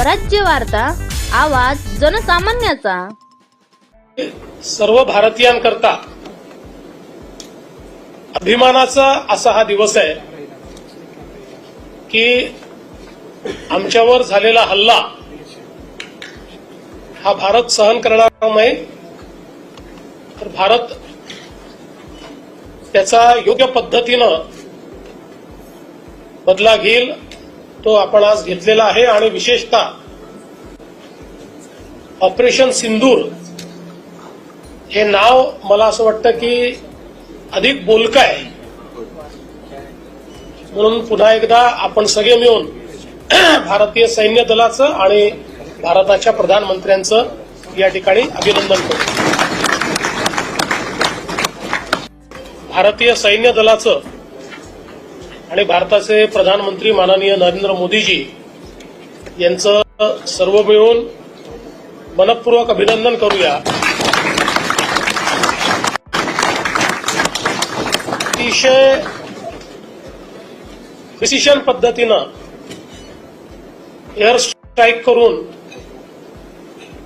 स्वराज्य वार्ता आवाज जनसामान्याचा. सर्व भारतीयांकरता अभिमानाचा असा हा दिवस आहे की आमच्यावर झालेला हल्ला हा भारत सहन करणार नाही. तर भारत त्याचा योग्य पद्धतीनं बदला घेईल तो आपण आज घेतलेला आहे आणि विशेषतः ऑपरेशन सिंदूर हे नाव मला असं वाटतं की अधिक बोलकं आहे. म्हणून पुन्हा एकदा आपण सगळे मिळून भारतीय सैन्य दलाचं आणि भारताच्या प्रधानमंत्र्यांचं या ठिकाणी अभिनंदन करू भारतीय सैन्य दलाचं आणि भारताचे प्रधानमंत्री माननीय नरेंद्र मोदीजी यांचं सर्व मिळून मनपूर्वक अभिनंदन करूया. अतिशय प्रिसिशन पद्धतीनं एअर स्ट्राईक करून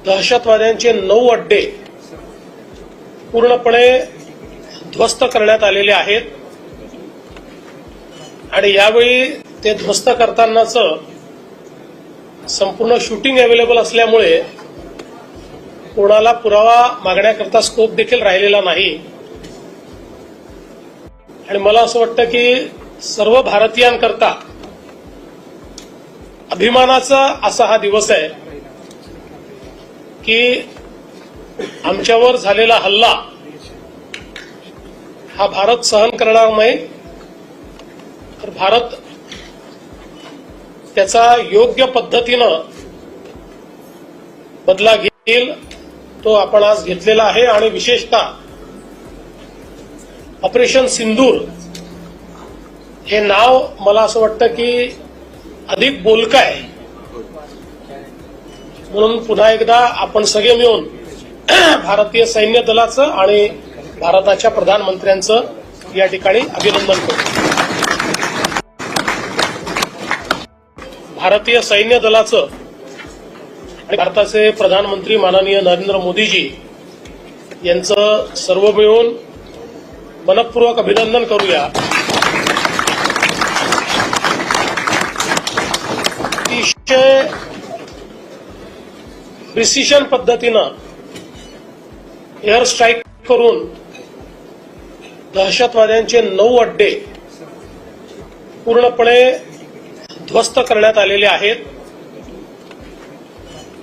दहशतवाद्यांचे नऊ अड्डे पूर्णपणे ध्वस्त करण्यात आलेले आहेत. आणि यावेळी ते ध्वस्त करतानाच संपूर्ण शूटिंग अवेलेबल असल्यामुळे कोणाला पुरावा मागण्याकरता स्कोप देखील राहिलेला नाही. आणि मला असं वाटतं की सर्व भारतीयांकरता अभिमानाचा असा हा दिवस आहे की आमच्यावर झालेला हल्ला हा भारत सहन करणार नाही तर भारत त्याचा योग्य पद्धतीनं बदला घेईल तो आपण आज घेतलेला आहे आणि विशेषतः ऑपरेशन सिंदूर हे नाव मला असं वाटतं की अधिक बोलकं आहे. म्हणून पुन्हा एकदा आपण सगळे मिळून भारतीय सैन्य दलाचं आणि भारताच्या प्रधानमंत्र्यांचं या ठिकाणी अभिनंदन करू भारतीय सैन्य दलाचं आणि भारताचे प्रधानमंत्री माननीय नरेंद्र मोदीजी यांचं सर्व मिळून मनपूर्वक अभिनंदन करूया. अतिशय प्रिसिशन पद्धतीनं एअर स्ट्राईक करून दहशतवाद्यांचे नऊ अड्डे पूर्णपणे ध्वस्त करण्यात आलेले आहेत.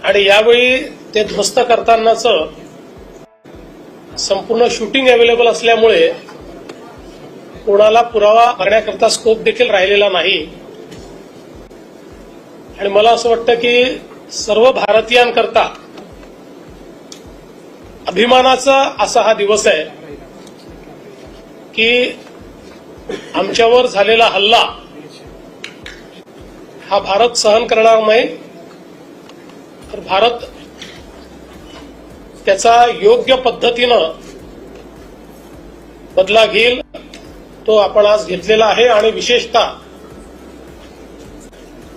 आणि यावेळी ते ध्वस्त करतानाच संपूर्ण शूटिंग अवेलेबल असल्यामुळे कोणाला पुरावा मागण्याकरता स्कोप देखील राहिलेला नाही. आणि मला असं वाटतं की सर्व भारतीयांकरता अभिमानाचा असा हा दिवस आहे की आमच्यावर झालेला हल्ला हा भारत सहन करणार नाही. तर भारत त्याचा योग्य पद्धतीनं बदला घेईल तो आपण आज घेतलेला आहे. आणि विशेषतः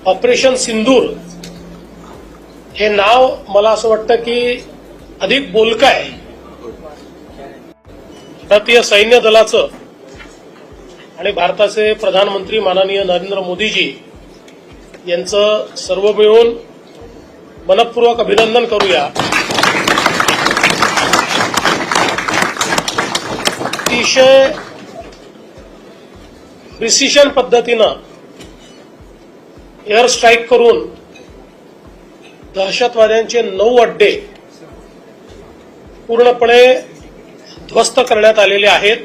ऑपरेशन सिंदूर हे नाव मला असं वाटतं की अधिक बोलकं आहे. भारतीय सैन्य दलाचं आणि भारताचे प्रधानमंत्री माननीय नरेंद्र मोदीजी यांचं सर्व मिळून मनपूर्वक अभिनंदन करूया. अतिशय प्रिसिशन पद्धतीनं एअर स्ट्राईक करून दहशतवाद्यांचे नऊ अड्डे पूर्णपणे ध्वस्त करण्यात आलेले आहेत.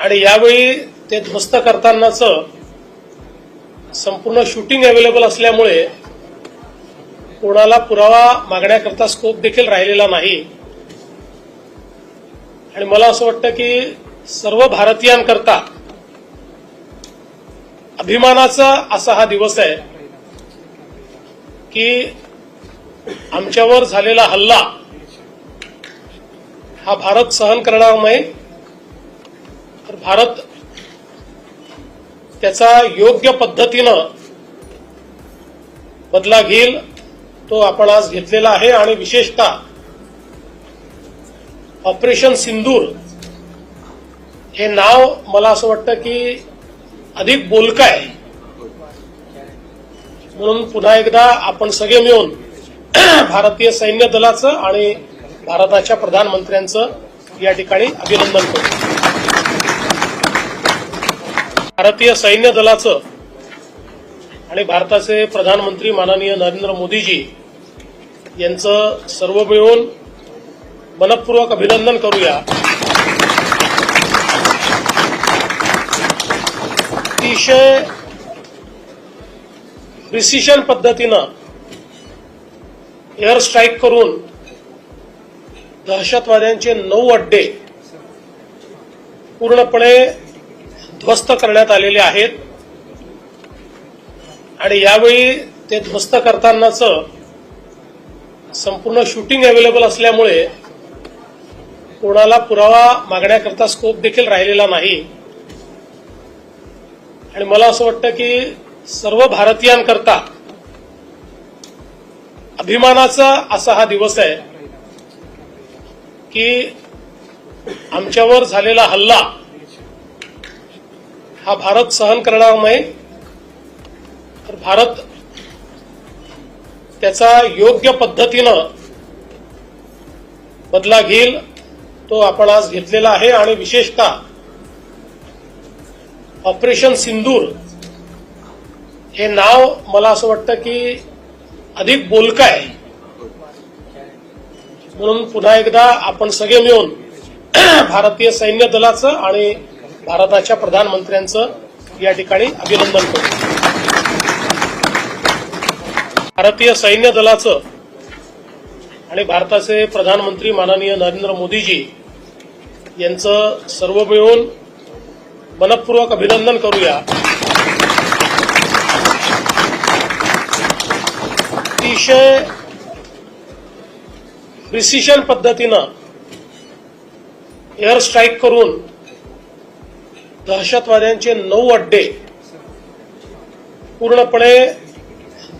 आणि यावेळी ते ध्वस्त करतानाच संपूर्ण शूटिंग अवेलेबल असल्यामुळे कोणाला पुरावा मागण्याकरता स्कोप देखील राहिलेला नाही. आणि मला असं वाटतं की सर्व भारतीयांकरता अभिमानाचा असा हा दिवस आहे की आमच्यावर झालेला हल्ला हा भारत सहन करणार नाही. तर भारत त्याचा योग्य पद्धतीनं बदला घेईल. तो आपण आज घेतलेला आहे आणि विशेषतः ऑपरेशन सिंदूर हे नाव मला असं वाटतं की अधिक बोलकं आहे. म्हणून पुन्हा एकदा आपण सगळे मिळून भारतीय सैन्य दलाचं आणि भारताच्या प्रधानमंत्र्यांचं या ठिकाणी अभिनंदन करू भारतीय सैन्य दलाचं आणि भारताचे प्रधानमंत्री माननीय नरेंद्र मोदीजी यांचं सर्व मिळून मनपूर्वक अभिनंदन करूया. अतिशय प्रिसिशन पद्धतीनं एअर स्ट्राईक करून दहशतवाद्यांचे नऊ अड्डे पूर्णपणे ध्वस्त करण्यात आलेले आहेत. आणि यावेळी ते ध्वस्त करतानाच संपूर्ण शूटिंग अवेलेबल असल्यामुळे कोणाला पुरावा मागण्याकरता स्कोप देखील राहिलेला नाही. आणि मला असं वाटतं की सर्व भारतीयांकरता अभिमानाचा असा हा दिवस आहे की आमच्यावर झालेला हल्ला हा भारत सहन करणार नाही. तर भारत त्याचा योग्य पद्धतीनं बदला घेईल तो आपण आज घेतलेला आहे. आणि विशेषतः ऑपरेशन सिंदूर हे नाव मला असं वाटतं की अधिक बोलकं आहे. म्हणून पुन्हा एकदा आपण सगळे मिळून भारतीय सैन्य दलाचं आणि भारताच्या प्रधानमंत्र्यांचं या ठिकाणी अभिनंदन करू भारतीय सैन्य दलाचं आणि भारताचे प्रधानमंत्री माननीय नरेंद्र मोदीजी यांचं सर्व मिळून मनपूर्वक अभिनंदन करूया. अतिशय प्रिसिशन पद्धतीनं एअर स्ट्राईक करून दहशतवाद्यांचे नऊ अड्डे पूर्णपणे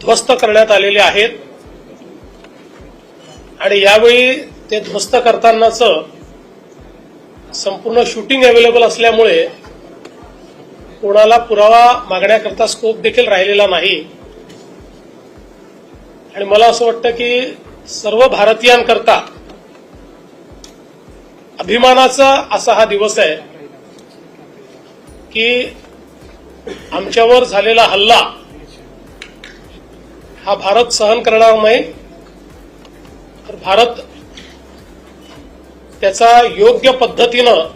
ध्वस्त करण्यात आलेले आहेत. आणि यावेळी ते ध्वस्त करतानाच संपूर्ण शूटिंग अवेलेबल असल्यामुळे कोणाला पुरावा मागण्याकरता स्कोप देखील राहिलेला नाही. आणि मला असं वाटतं की सर्व भारतीयांकरता अभिमानाचा असा हा दिवस आहे की आमच्यावर झालेला हल्ला हा भारत सहन करणार नाही. तर भारत त्याचा योग्य पद्धतीनं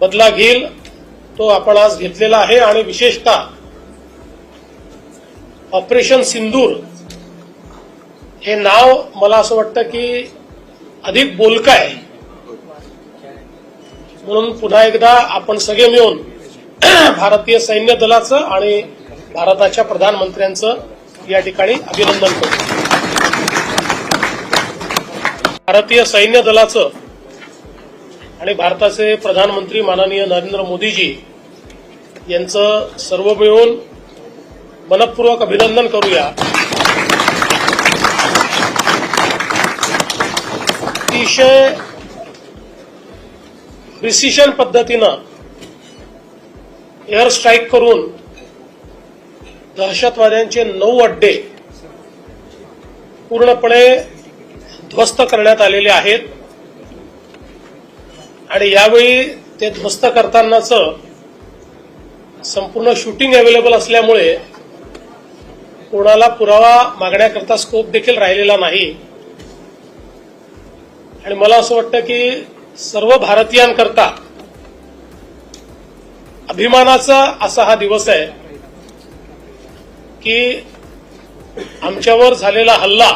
बदला घेईल तो आपण आज घेतलेला आहे. आणि विशेषतः ऑपरेशन सिंदूर हे नाव मला असं वाटतं की अधिक बोलकं आहे. म्हणून पुन्हा एकदा आपण सगळे मिळून भारतीय सैन्य दलाचं आणि भारताच्या प्रधानमंत्र्यांचं या ठिकाणी अभिनंदन करू भारतीय सैन्य दलाचं आणि भारताचे प्रधानमंत्री माननीय नरेंद्र मोदीजी यांचं सर्व मिळून मनपूर्वक अभिनंदन करूया. अतिशय प्रिसिशन पद्धतीनं एअर स्ट्राईक करून दहशतवाद्यांचे नऊ अड्डे पूर्णपणे ध्वस्त करण्यात आलेले आहेत. आणि यावेळी ते ध्वस्त करतानाच संपूर्ण शूटिंग अवेलेबल असल्यामुळे कोणाला पुरावा मागण्याकरता स्कोप देखील राहिलेला नाही. आणि मला असं वाटतं की सर्व भारतीयांकरता अभिमानाचा असा हा दिवस आहे. की आमच्यावर झालेला हल्ला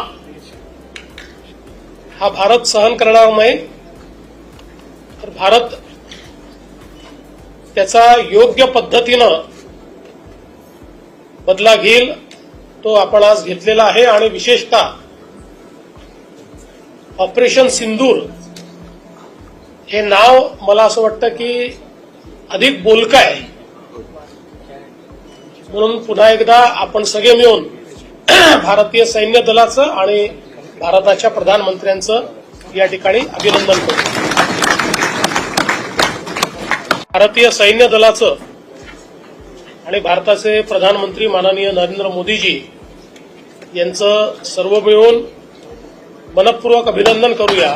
हा भारत सहन करणार नाही. तर भारत त्याचा योग्य पद्धतीनं बदला घेईल तो आपण आज घेतलेला आहे. आणि विशेषतः ऑपरेशन सिंदूर हे नाव मला असं वाटतं की अधिक बोलकं आहे. म्हणून पुन्हा एकदा आपण सगळे मिळून भारतीय सैन्य दलाचं आणि भारताच्या प्रधानमंत्र्यांचं या ठिकाणी अभिनंदन करू भारतीय सैन्य दलाचं आणि भारताचे प्रधानमंत्री माननीय नरेंद्र मोदीजी यांचं सर्व मिळून मनपूर्वक अभिनंदन करूया.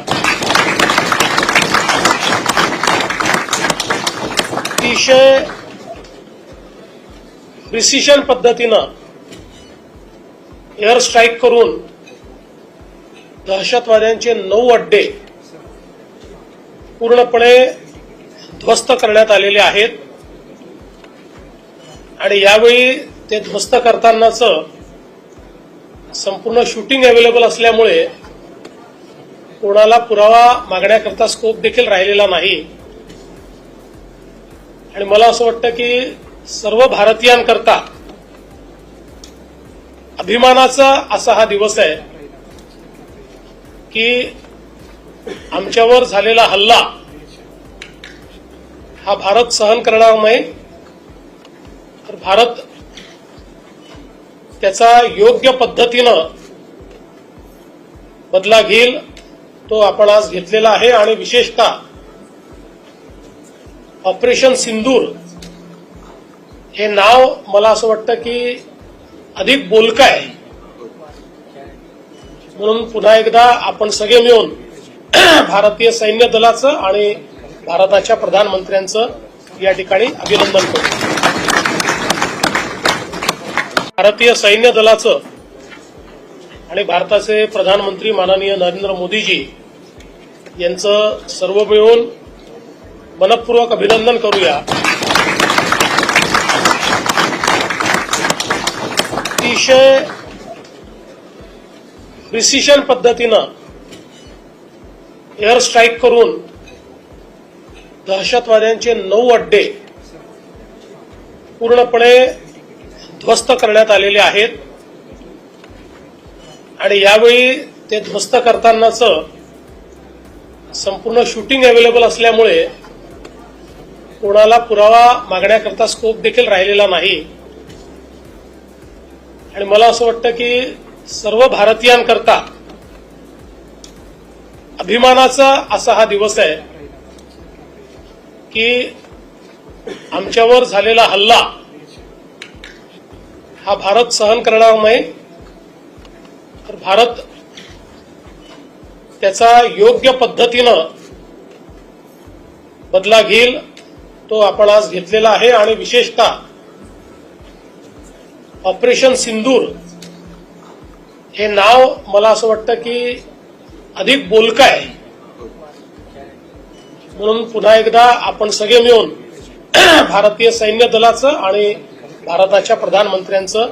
अतिशय प्रिसिशन पद्धतीनं एअर स्ट्राईक करून दहशतवाद्यांचे नऊ अड्डे पूर्णपणे ध्वस्त करण्यात आलेले आहेत. आणि यावेळी ते ध्वस्त करतानाच संपूर्ण शूटिंग अवेलेबल असल्यामुळे कोणाला पुरावा मागण्याकरता स्कोप देखील राहिलेला नाही. आणि मला असं वाटतं की सर्व भारतीयांकरता अभिमानाचा असा हा दिवस आहे की आमच्यावर झालेला हल्ला हा भारत सहन करणार नाही. तर भारत त्याचा योग्य पद्धतीनं बदला घेईल तो आपण आज घेतलेला आहे. आणि विशेषतः ऑपरेशन सिंदूर हे नाव मला असं वाटतं की अधिक बोलकं आहे. म्हणून पुन्हा एकदा आपण सगळे मिळून भारतीय सैन्य दलाचं आणि भारताच्या प्रधानमंत्र्यांचं या ठिकाणी अभिनंदन करू. भारतीय सैन्य दलाचं आणि भारताचे प्रधानमंत्री माननीय नरेंद्र मोदीजी यांचं सर्व मिळून मनपूर्वक अभिनंदन करूया. अतिशय प्रिसिशन पद्धतीनं एअर स्ट्राईक करून दहशतवाद्यांचे नऊ अड्डे पूर्णपणे ध्वस्त करण्यात आलेले आहेत. आणि यावेळी ते ध्वस्त करतानाच संपूर्ण शूटिंग अवेलेबल असल्यामुळे कोणाला पुरावा मागण्याकरता स्कोप देखील राहिलेला नाही. आणि मला असं वाटतं की सर्व भारतीयांकरता अभिमानाचा असा हा दिवस आहे की आमच्यावर झालेला हल्ला हा भारत सहन करणार नाही. तर भारत त्याचा योग्य पद्धतीनं बदला घेईल तो आपण आज घेतलेला आहे आणि विशेषतः ऑपरेशन सिंदूर हे नाव मला असं वाटतं की अधिक बोलकं आहे. म्हणून पुन्हा एकदा आपण सगळे मिळून भारतीय सैन्य दलाचं आणि भारताच्या प्रधानमंत्र्यांचं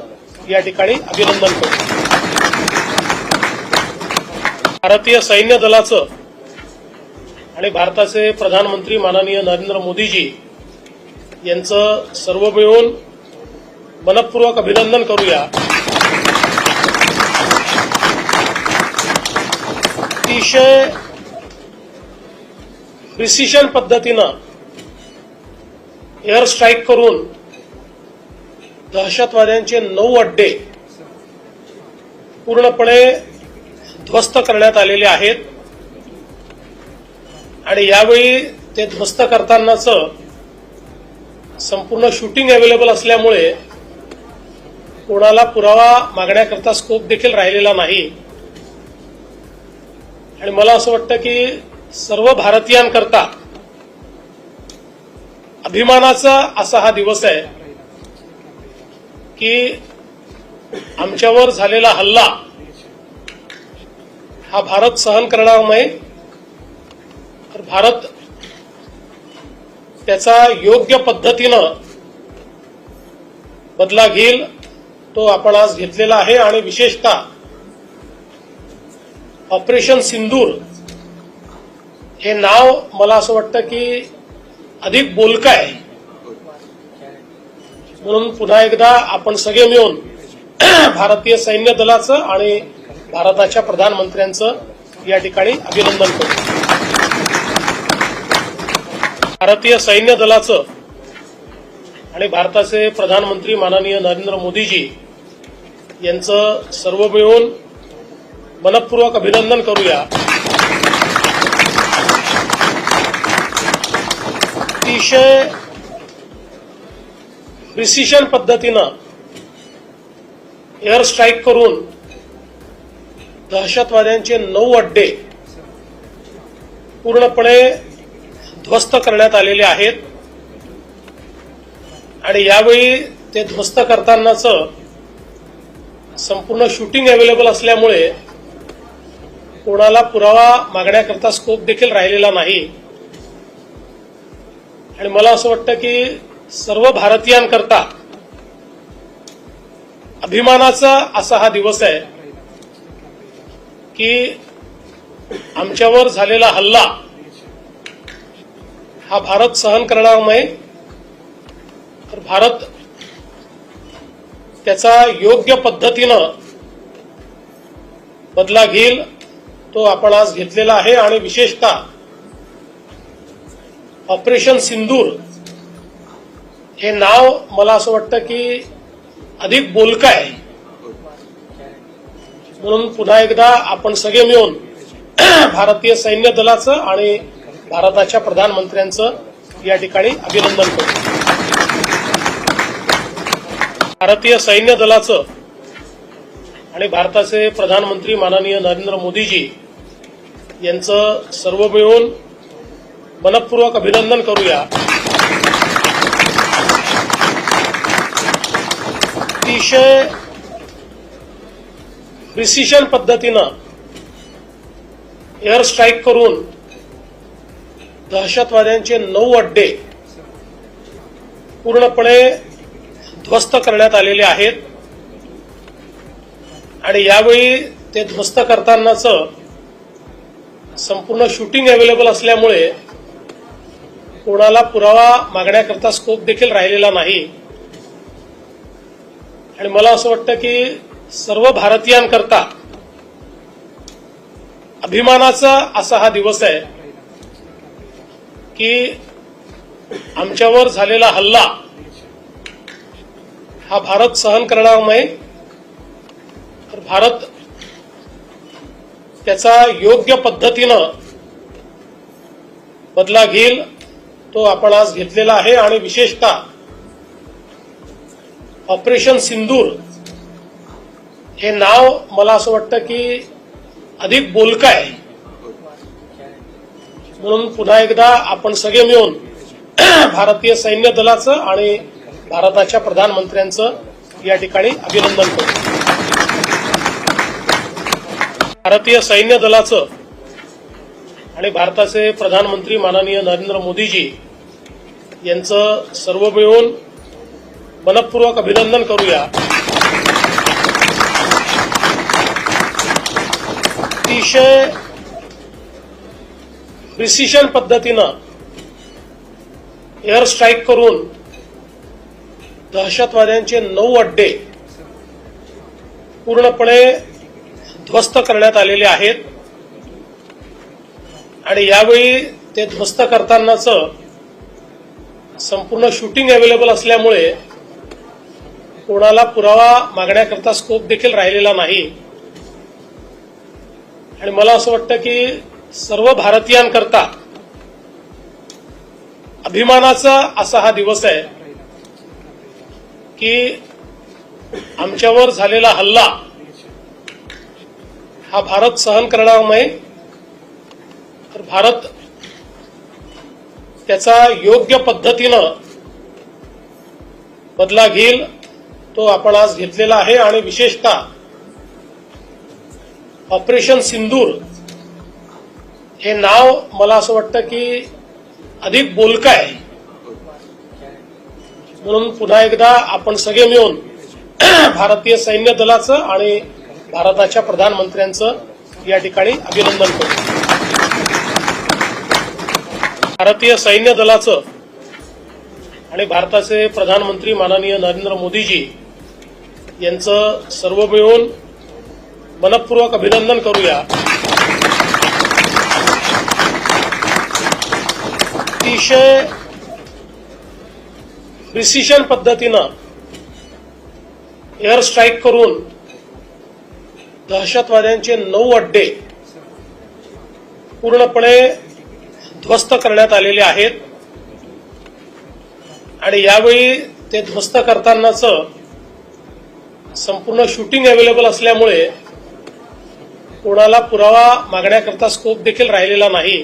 या ठिकाणी अभिनंदन करतो. भारतीय सैन्य दलाचं आणि भारताचे प्रधानमंत्री माननीय नरेंद्र मोदीजी यांचं सर्व मिळून मनपूर्वक अभिनंदन करूया. अतिशय प्रिसिशन पद्धतीनं एअर स्ट्राईक करून दहशतवाद्यांचे नऊ अड्डे पूर्णपणे ध्वस्त करण्यात आलेले आहेत. आणि यावेळी ते ध्वस्त करतानाच संपूर्ण शूटिंग अवेलेबल असल्यामुळे कोणाला पुरावा मागण्याकरता स्कोप देखील राहिलेला नाही. आणि मला असं वाटतं की सर्व भारतीयांकरता अभिमानाचा असा हा दिवस आहे की आमच्यावर झालेला हल्ला हा भारत सहन करणार नाही. तर भारत त्याचा योग्य पद्धतीनं बदला घेईल. तो आपण आज घेतलेला आहे आणि विशेषतः ऑपरेशन सिंदूर हे नाव मला असं वाटतं की अधिक बोलकं आहे. म्हणून पुन्हा एकदा आपण सगळे मिळून भारतीय सैन्य दलाचं आणि भारताच्या प्रधानमंत्र्यांचं या ठिकाणी अभिनंदन करू भारतीय सैन्य दलाचं आणि भारताचे प्रधानमंत्री माननीय नरेंद्र मोदीजी यांचं सर्व मिळून मनपूर्वक अभिनंदन करूया. अतिशय प्रिसिशन पद्धतीनं एअर स्ट्राईक करून दहशतवाद्यांचे नऊ अड्डे पूर्णपणे ध्वस्त करण्यात आलेले आहेत. आणि यावेळी ते ध्वस्त करतानाच संपूर्ण शूटिंग अवेलेबल असल्यामुळे कोणाला पुरावा मागण्याकरता स्कोप देखील राहिलेला नाही. आणि मला असं वाटतं की सर्व भारतीयांकरता अभिमानाचा असा हा दिवस आहे की आमच्यावर झालेला हल्ला हा भारत सहन करणार नाही भारत त्याचा योग्य पद्धतीनं बदला घेईल तो आपण आज घेतलेला आहे. आणि विशेषतः ऑपरेशन सिंदूर हे नाव मला असं वाटतं की अधिक बोलकं आहे. म्हणून पुन्हा एकदा आपण सगळे मिळून भारतीय सैन्य दलाचं आणि भारताच्या प्रधानमंत्र्यांचं या ठिकाणी अभिनंदन करतो. भारतीय सैन्य दलाचं आणि भारताचे प्रधानमंत्री माननीय नरेंद्र मोदीजी यांचं सर्व मिळून मनपूर्वक अभिनंदन करूया. अतिशय प्रिसिशन पद्धतीनं एअर स्ट्राईक करून दहशतवाद्यांचे नऊ अड्डे पूर्णपणे ध्वस्त करण्यात आलेले आहेत. आणि यावेळी ते ध्वस्त करतानाच संपूर्ण शूटिंग अवेलेबल असल्यामुळे कोणाला पुरावा मागण्याकरता स्कोप देखील राहिलेला नाही. आणि मला असं वाटतं की सर्व भारतीयांकरता अभिमानाचा असा हा दिवस आहे की आमच्यावर झालेला हल्ला हा भारत सहन करणार नाही तर भारत त्याचा योग्य पद्धतीनं बदला घेईल तो आपण आज घेतलेला आहे. आणि विशेषतः ऑपरेशन सिंदूर हे नाव मला असं वाटतं की अधिक बोलकं आहे. म्हणून पुन्हा एकदा आपण सगळे मिळून भारतीय सैन्य दलाचं आणि भारताच्या प्रधानमंत्र्यांचं या ठिकाणी अभिनंदन करू भारतीय सैन्य दलाचं आणि भारताचे प्रधानमंत्री माननीय नरेंद्र मोदीजी यांचं सर्व मिळून मनपूर्वक अभिनंदन करूया. अतिशय प्रिसिशन पद्धतीनं एअर स्ट्राईक करून दहशतवाद्यांचे नऊ अड्डे पूर्णपणे ध्वस्त करण्यात आलेले आहेत. आणि यावेळी ते ध्वस्त करतानाच संपूर्ण शूटिंग अवेलेबल असल्यामुळे कोणाला पुरावा मागण्याकरता स्कोप देखील राहिलेला नाही. आणि मला असं वाटतं की सर्व भारतीयांकरता अभिमानाचा असा हा दिवस आहे. की आमच्यावर झालेला हल्ला हा भारत सहन करणार नाही. तर भारत त्याचा योग्य पद्धतीनं बदला घेईल तो आपण आज घेतलेला आहे. आणि विशेषतः ऑपरेशन सिंदूर हे नाव मला असं वाटतं की अधिक बोलकं आहे. म्हणून पुन्हा एकदा आपण सगळे मिळून भारतीय सैन्य दलाचं आणि भारताच्या प्रधानमंत्र्यांचं या ठिकाणी अभिनंदन करू भारतीय सैन्य दलाचं आणि भारताचे प्रधानमंत्री माननीय नरेंद्र मोदीजी यांचं सर्व मिळून मनपूर्वक अभिनंदन करूया. अतिशय प्रिसिशन पद्धतीनं एअर स्ट्राईक करून दहशतवाद्यांचे नऊ अड्डे पूर्णपणे ध्वस्त करण्यात आलेले आहेत. आणि यावेळी ते ध्वस्त करतानाच संपूर्ण शूटिंग अवेलेबल असल्यामुळे कोणाला पुरावा मागण्याकरता स्कोप देखील राहिलेला नाही.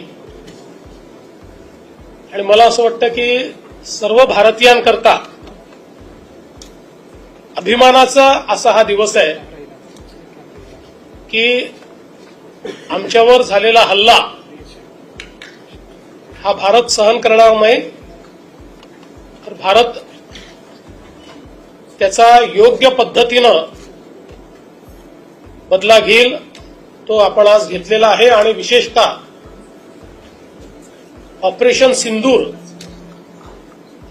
आणि मला असं वाटतं की सर्व भारतीयांकरता अभिमानाचा असा हा दिवस आहे की आमच्यावर झालेला हल्ला हा भारत सहन करणार नाही. तर भारत त्याचा योग्य पद्धतीनं बदला घेईल तो आपण आज घेतलेला आहे. आणि विशेषतः ऑपरेशन सिंदूर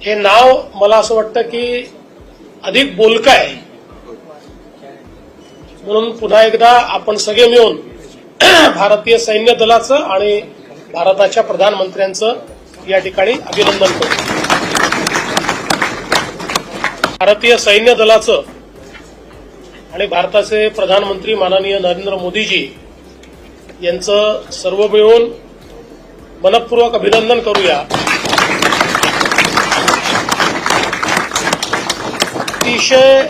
हे नाव मला असं वाटतं की अधिक बोलकं आहे. म्हणून पुन्हा एकदा आपण सगळे मिळून भारतीय सैन्य दलाचं आणि भारताच्या प्रधानमंत्र्यांचं या ठिकाणी अभिनंदन करू भारतीय सैन्य दलाचं आणि भारताचे प्रधानमंत्री माननीय नरेंद्र मोदीजी यांचं सर्व मिळून मनपूर्वक अभिनंदन करूया. अतिशय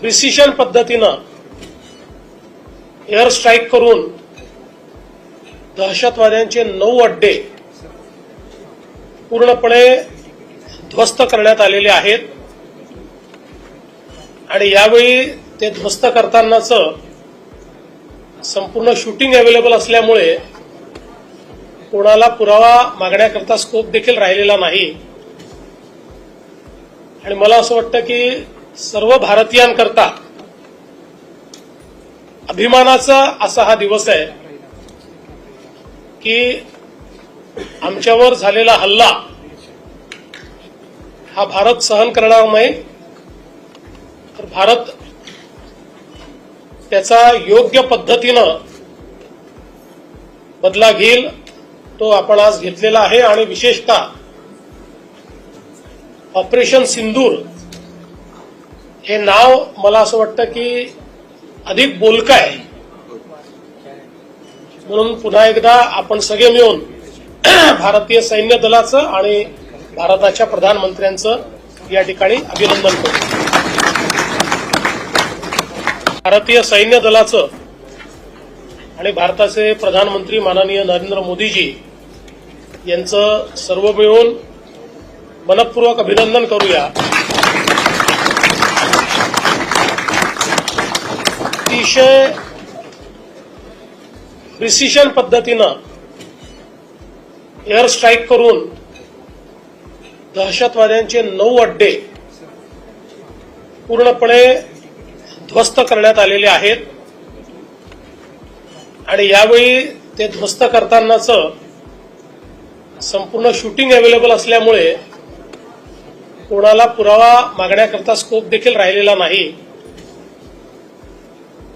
प्रिसिशन पद्धतीनं एअर स्ट्राईक करून दहशतवाद्यांचे नऊ अड्डे पूर्णपणे ध्वस्त करण्यात आलेले आहेत. आणि यावेळी ते ध्वस्त करतानाच संपूर्ण शूटिंग अवेलेबल असल्यामुळे कोणाला पुरावा मागण्याकरता स्कोप देखील राहिलेला नाही. आणि मला असं वाटतं की सर्व भारतीयांकरता अभिमानाचा असा हा दिवस आहे की आमच्यावर झालेला हल्ला हा भारत सहन करणार नाही. तर भारत त्याचा योग्य पद्धतीनं बदला घेईल तो आपण आज घेतलेला आहे आणि विशेषतः ऑपरेशन सिंदूर हे नाव मला असं वाटतं की अधिक बोलकं आहे. म्हणून पुन्हा एकदा आपण सगळे मिळून भारतीय सैन्य दलाचं आणि भारताच्या प्रधानमंत्र्यांचं या ठिकाणी अभिनंदन करतो. भारतीय सैन्य दलाचं आणि भारताचे प्रधानमंत्री माननीय नरेंद्र मोदीजी यांचं सर्व मिळून मनपूर्वक अभिनंदन करूया. अतिशय प्रिसिशन पद्धतीनं एअर स्ट्राईक करून दहशतवाद्यांचे नऊ अड्डे पूर्णपणे ध्वस्त करण्यात आलेले आहेत. आणि यावेळी ते ध्वस्त करतानाच संपूर्ण शूटिंग अवेलेबल असल्यामुळे कोणाला पुरावा मागण्याकरता स्कोप देखील राहिलेला नाही.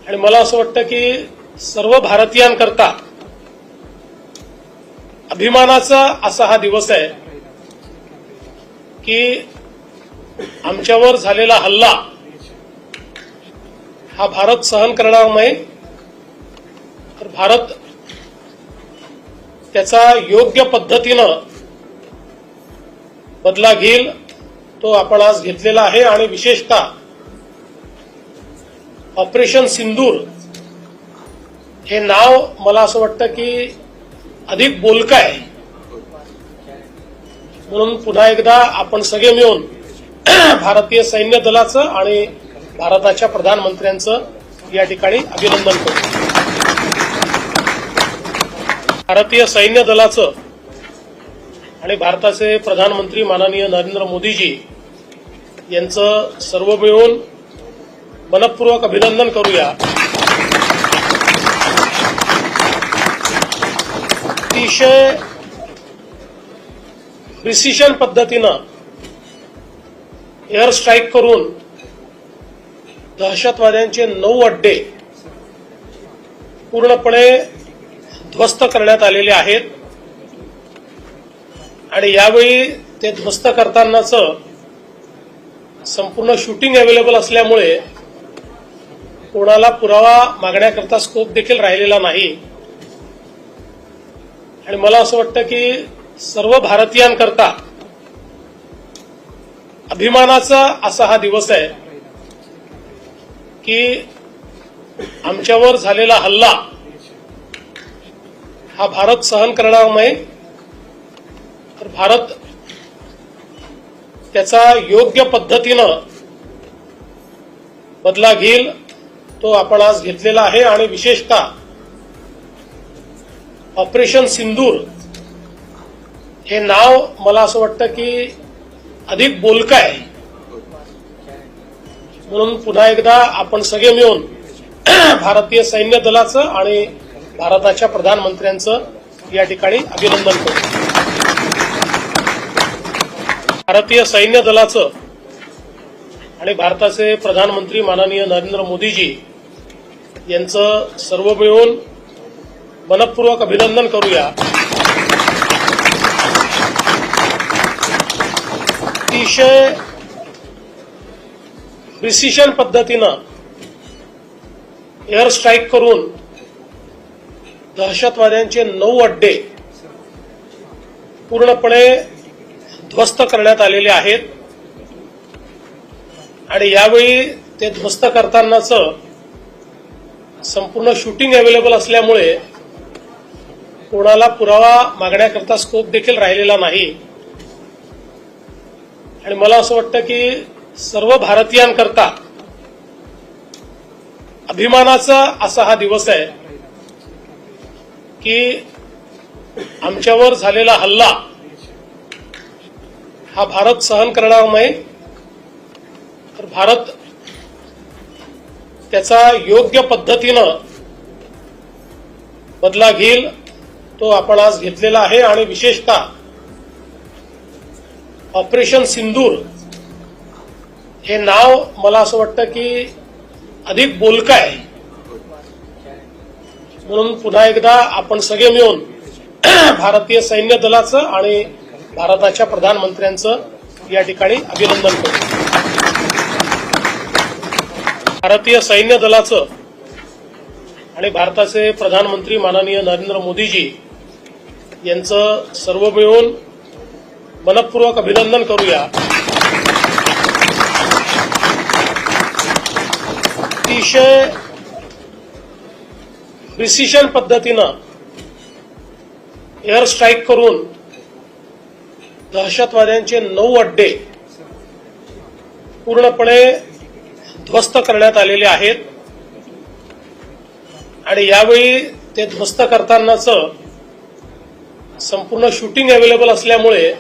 आणि मला असं वाटतं की सर्व भारतीयांकरता अभिमानाचा असा हा दिवस आहे की आमच्यावर झालेला हल्ला हा भारत सहन करणार नाही. तर भारत त्याचा योग्य पद्धतीनं बदला घेईल. तो आपण आज घेतलेला आहे आणि विशेषतः ऑपरेशन सिंदूर हे नाव मला असं वाटतं की अधिक बोलकं आहे. म्हणून पुन्हा एकदा आपण सगळे मिळून भारतीय सैन्य दलाचं आणि भारताच्या प्रधानमंत्र्यांचं या ठिकाणी अभिनंदन करतो. भारतीय सैन्य दलाचं आणि भारताचे प्रधानमंत्री माननीय नरेंद्र मोदीजी यांचं सर्व मिळून मनपूर्वक अभिनंदन करूया. अतिशय प्रिसिशन पद्धतीनं एअर स्ट्राईक करून दहशतवाद्यांचे नऊ अड्डे पूर्णपणे ध्वस्त करण्यात आलेले आहेत. आणि यावेळी ते ध्वस्त करतानाच संपूर्ण शूटिंग अवेलेबल असल्यामुळे कोणाला पुरावा मागण्याकरता स्कोप देखील राहिलेला नाही. आणि मला असं वाटतं की सर्व भारतीयांकरता अभिमानाचा असा हा दिवस आहे की आमच्यावर झालेला हल्ला हा भारत सहन करणार नाही. तर भारत त्याचा योग्य पद्धतीनं बदला घेईल तो आपण आज घेतलेला आहे. आणि विशेषतः ऑपरेशन सिंदूर हे नाव मला असं वाटतं की अधिक बोलकं आहे. म्हणून पुन्हा एकदा आपण सगळे मिळून भारतीय सैन्य दलाचं आणि भारताच्या प्रधानमंत्र्यांचं या ठिकाणी अभिनंदन करतो भारतीय सैन्य दलाचं आणि भारताचे प्रधानमंत्री माननीय नरेंद्र मोदीजी यांचं सर्व मिळून मनपूर्वक अभिनंदन करूया. अतिशय प्रिसिशन पद्धतीनं एअर स्ट्राईक करून दहशतवाद्यांचे नऊ अड्डे पूर्णपणे ध्वस्त करण्यात आलेले आहेत. आणि यावेळी ते ध्वस्त करतानाच संपूर्ण शूटिंग अवेलेबल असल्यामुळे कोणाला पुरावा मागण्याकरता स्कोप देखील राहिलेला नाही. आणि मला असं वाटतं की सर्व भारतीयांकरता अभिमानाचा असा हा दिवस आहे की आमच्यावर झालेला हल्ला हा भारत सहन करणार नाही तर भारत त्याचा योग्य पद्धतीनं बदला घेईल तो आपण आज घेतलेला आहे. आणि विशेषतः ऑपरेशन सिंदूर हे नाव मला असं वाटतं की अधिक बोलकं आहे. म्हणून पुन्हा एकदा आपण सगळे मिळून भारतीय सैन्य दलाचं आणि भारताच्या प्रधानमंत्र्यांचं या ठिकाणी अभिनंदन करतो. भारतीय सैन्य दलाचं आणि भारताचे प्रधानमंत्री माननीय नरेंद्र मोदीजी यांचं सर्व मिळून मनपूर्वक अभिनंदन करूया. अतिशय प्रिसिशन पद्धतीनं एअर स्ट्राईक करून दहशतवाद्यांचे नऊ अड्डे पूर्णपणे ध्वस्त करण्यात आलेले आहेत. आणि यावेळी ते ध्वस्त करतानाच संपूर्ण शूटिंग अवेलेबल असल्यामुळे